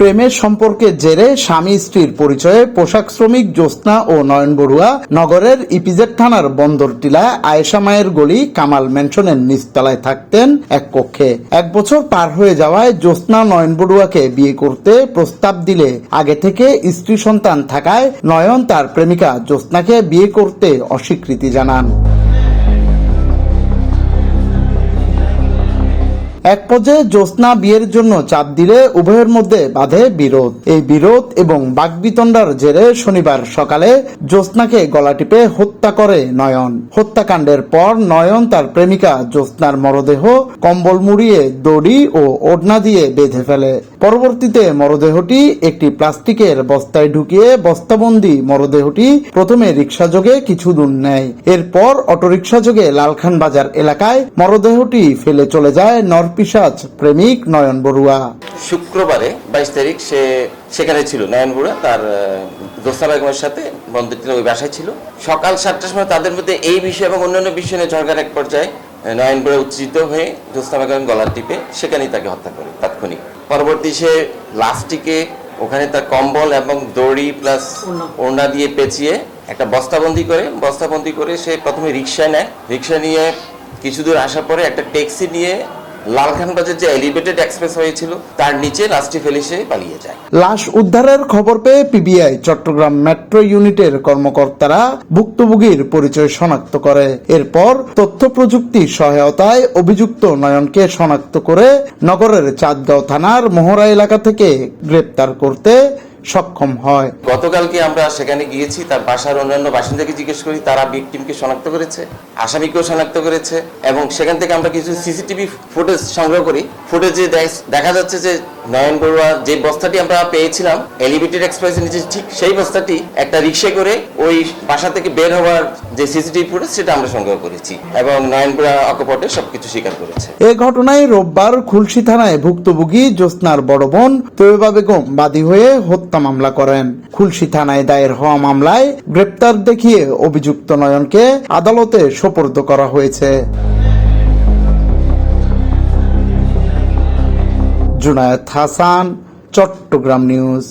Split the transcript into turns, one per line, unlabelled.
প্রেমের সম্পর্কে জেরে স্বামী স্ত্রীর পরিচয়ে পোশাক শ্রমিক জ্যোৎস্না ও নয়ন বড়ুয়া নগরের ইপিজেড থানার বন্দর টিলা আয়েশা মায়ের গলি কামাল ম্যানশনের নিচতলায় থাকতেন এক কক্ষে। এক বছর পার হয়ে যাওয়ায় জ্যোৎস্না নয়ন বড়ুয়াকে বিয়ে করতে প্রস্তাব দিলে আগে থেকে স্ত্রী সন্তান থাকায় নয়ন তার প্রেমিকা জ্যোৎস্নাকে বিয়ে করতে অস্বীকৃতি জানান। এক পর্যায়ে জ্যোৎস্না বিয়ের জন্য চাপ দিলে উভয়ের মধ্যে বাধে বিরোধ। এই বিরোধ এবং বাগবিতণ্ডার জেরে শনিবার সকালে জ্যোৎস্নাকে গলা টিপে হত্যা করে নয়ন। হত্যাকাণ্ডের পর নয়ন তার প্রেমিকা জ্যোৎস্নার মরদেহ কম্বল মুড়িয়ে দড়ি ও ওড়না দিয়ে বেঁধে ফেলে। পরবর্তীতে মরদেহটি একটি প্লাস্টিকের বস্তায় ঢুকিয়ে বস্তাবন্দি মরদেহটি প্রথমে রিক্সাযোগে কিছু দূর নেয়। এরপর অটোরিকশা যোগে লালখান বাজার এলাকায় মরদেহটি ফেলে চলে যায় নরপিসাজ প্রেমিক নয়ন বড়ুয়া।
শুক্রবারে বাইশ তারিখ সে সেখানে ছিল নয়নপুরা তার দোস্তা বেগমের সাথে বন্ধুটি ওই বাসায় ছিল। সকাল সাতটার সময় তাদের মধ্যে এই বিষয় এবং অন্যান্য বিষয় নিয়ে ঝগড়ার এক পর্যায়ে নয়নপুরা উত্তেজিত হয়ে দোস্তা বেগম গলার টিপে সেখানেই তাকে হত্যা করে তাৎক্ষণিক। পরবর্তী সে লাস্টিকে ওখানে তার কম্বল এবং দড়ি প্লাস ওড়না। দিয়ে পেঁচিয়ে একটা বস্তাবন্দি করে বস্তাবন্দি করে সে প্রথমে রিক্সা নেয়। রিক্সা নিয়ে কিছু দূর আসার পরে একটা ট্যাক্সি নিয়ে লালখান যে এলিভেটেড এক্সপ্রেস হয়েছিল, তার নিচে লাস্টে ফেলে সে পালিয়ে যায়।
লাশ উদ্ধারের খবর পেয়ে পিবিআই চট্টগ্রাম মেট্রো ইউনিটের কর্মকর্তারা ভুক্তভোগীর পরিচয় শনাক্ত করে। এরপর তথ্য প্রযুক্তি সহায়তায় অভিযুক্ত নয়নকে শনাক্ত করে নগরের চাঁদগাঁও থানার মোহরা এলাকা থেকে গ্রেপ্তার করতে সক্ষম হয়।
গতকালকে আমরা সেখানে গিয়েছি তার বাসার অন্যান্য বাসিন্দাকে জিজ্ঞেস করি তারা ভিকটিমকে শনাক্ত করেছে আসামিকেও শনাক্ত করেছে এবং সেখান থেকে আমরা কিছু সিসিটিভি ফুটেজ সংগ্রহ করি। ফুটেজে দেখা যাচ্ছে যে নয়ন বড়ুয়া যে বস্তাটি আমরা পেয়েছিলাম এলিভেটেড এক্সপ্রেসের নিচে ঠিক সেই বস্তাটি একটা রিক্সা করে ওই বাসা থেকে বের হওয়ার যে সিসিটিভি ফুটেজ সেটা আমরা সংগ্রহ করেছি এবং নয়ন বড়ুয়া অকপটে সবকিছু স্বীকার করেছে।
এ ঘটনায় রোববার খুলশি থানায় ভুক্তভোগী জ্যোৎস্নার বড় বোন তৈবা বেগম বাদী হয়ে হত্যা মামলা করেন। খুলশি থানায় দায়ের হওয়া মামলায় গ্রেপ্তার দেখিয়ে অভিযুক্ত নয়নকে আদালতে সোপর্দ করা হয়েছে। জুনায়দ হাসান, চট্টগ্রাম নিউজ।